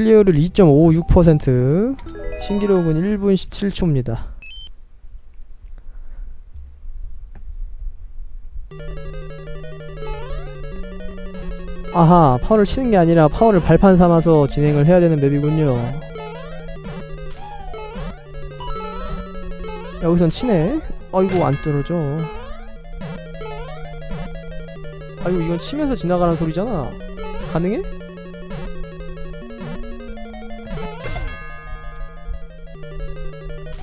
클리어를 2.56% 신기록은 1분 17초입니다. 아하 파워를 치는 게 아니라 파워를 발판 삼아서 진행을 해야 되는 맵이군요. 여기선 치네? 아이고 안 떨어져. 아이고 이건 치면서 지나가는 소리잖아. 가능해?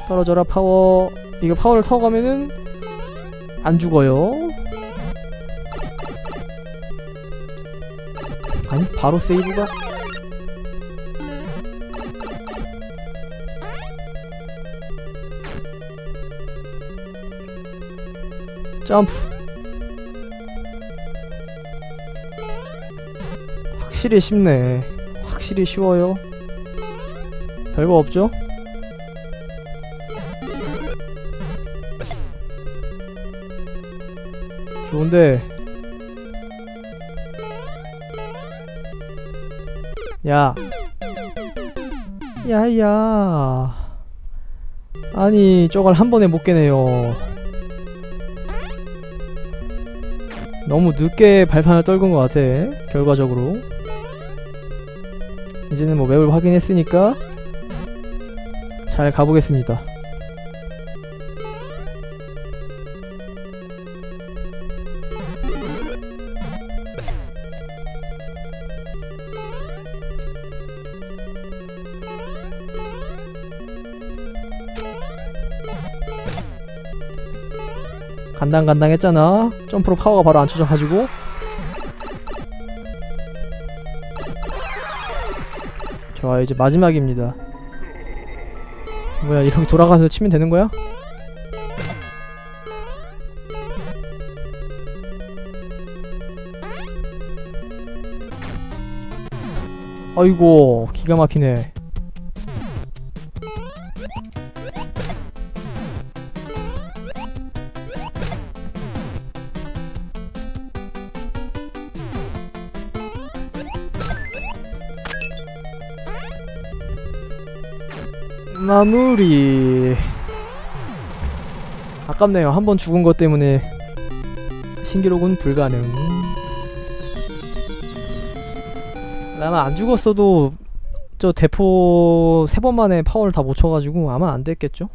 떨어져라 파워. 이거 파워를 타고 가면은 안 죽어요. 아니 바로 세이브가? 점프. 확실히 쉽네. 확실히 쉬워요. 별거 없죠? 좋은데. 야. 야야. 아니 저걸 한 번에 못 깨네요. 너무 늦게 발판을 떨군 것 같아 결과적으로. 이제는 뭐 맵을 확인했으니까 잘 가보겠습니다 간당간당 했잖아. 점프로 파워가 바로 안 쳐져가지고. 좋아 이제 마지막입니다. 뭐야 이렇게 돌아가서 치면 되는 거야? 아이고 기가 막히네 마무리. 아깝네요. 한 번 죽은 것 때문에 신기록은 불가능. 아마 안 죽었어도 저 대포 세 번 만에 파워를 다 못 쳐가지고 아마 안 됐겠죠?